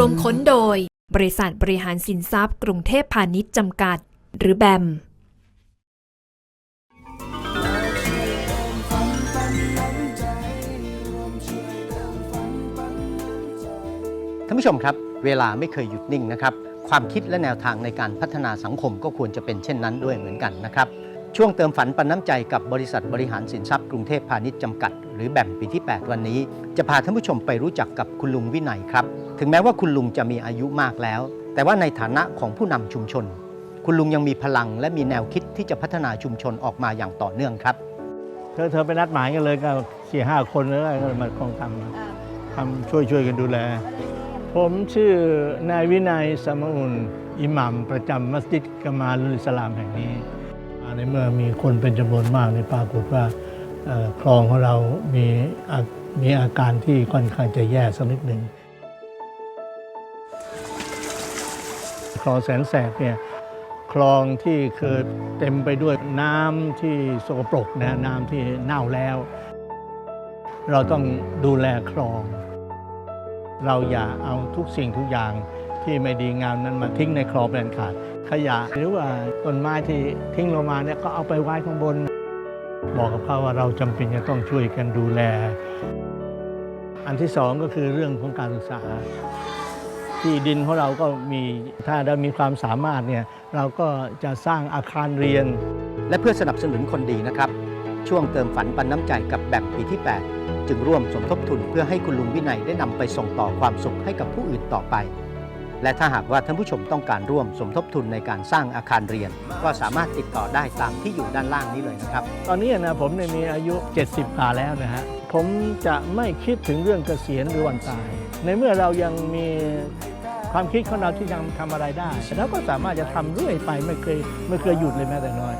รวมค้นโดย บริษัทบริหารสินทรัพย์ กรุงเทพพาณิชย์จำกัด หรือแบมท่านผู้ชมครับ เวลาไม่เคยหยุดนิ่งนะครับ ความคิดและแนวทางในการพัฒนาสังคมก็ควรจะเป็นเช่นนั้นด้วยเหมือนกันนะครับ ช่วงเติมฝันปันน้ำใจกับบริษัทบริหารสินทรัพย์กรุงเทพพาณิชย์จำกัด หรือแบ่มปีที่ 8 วันนี้ จะพาท่านผู้ชมไปรู้จักกับคุณลุงวินัยครับ ถึงแม้ว่าคุณลุงจะมีอายุมากแล้ว แต่ว่าในฐานะของผู้นำชุมชน คุณลุงยังมีพลังและมีแนวคิดที่จะพัฒนาชุมชนออกมาอย่างต่อเนื่องครับ เธอเธอไปนัดหมายกันเลยก็สี่ห้าคนแล้วก็มาคงทำทำช่วยช่วยกันดูแล ผมชื่อนายวินัยสมอุนอิหมัมประจำมัสยิดกามาลุลอิสลามแห่งนี้อ่า ในเมื่อมีคนเป็นจำนวนมากในปรากฏว่าคลองของเรามีมีอาการที่ค่อนข้างจะแย่สักนิดหนึ่งคลองแสนแสบเนี่ยคลองที่เคยเต็มไปด้วยน้ำที่สกปรกนะน้ำที่เน่าแล้ว เราต้องดูแลคลอง เราอย่าเอาทุกสิ่งทุกอย่างที่ไม่ดีงามนั้นมาทิ้งในคลองเป็นขาด ขยะ หรือว่าต้นไม้ที่ทิ้งลงมาเนี่ยก็เอาไปไว้ข้างบน บอกกับเขาว่าเราจำเป็นจะต้องช่วยกันดูแล อันที่สองก็คือเรื่องของการศึกษา ที่ดินของเราก็มีถ้าเรามีความสามารถเนี่ยเราก็จะสร้างอาคารเรียน และเพื่อสนับสนุนคนดีนะครับ ช่วงเติมฝันปันน้ำใจกับแบ่งปีที่ 8 จึงร่วมสมทบทุนเพื่อให้คุณลุงวินัยได้นำไปส่งต่อความสุขให้กับผู้อื่นต่อไป และถ้าหากว่าท่านผู้ชมต้องการร่วมสมทบทุนในการสร้างอาคารเรียน ก็สามารถติดต่อได้ตามที่อยู่ด้านล่างนี้เลยนะครับ ตอนนี้นะผมเนี่ยมีอายุ 70กว่าแล้วนะฮะ ผมจะไม่คิดถึงเรื่องเกษียณหรือวันตาย ในเมื่อเรายังมีความคิดของเราที่ยังทำอะไรได้เราก็สามารถจะทำเรื่อยไปไม่เคยไม่เคยหยุดเลยแม้แต่น้อย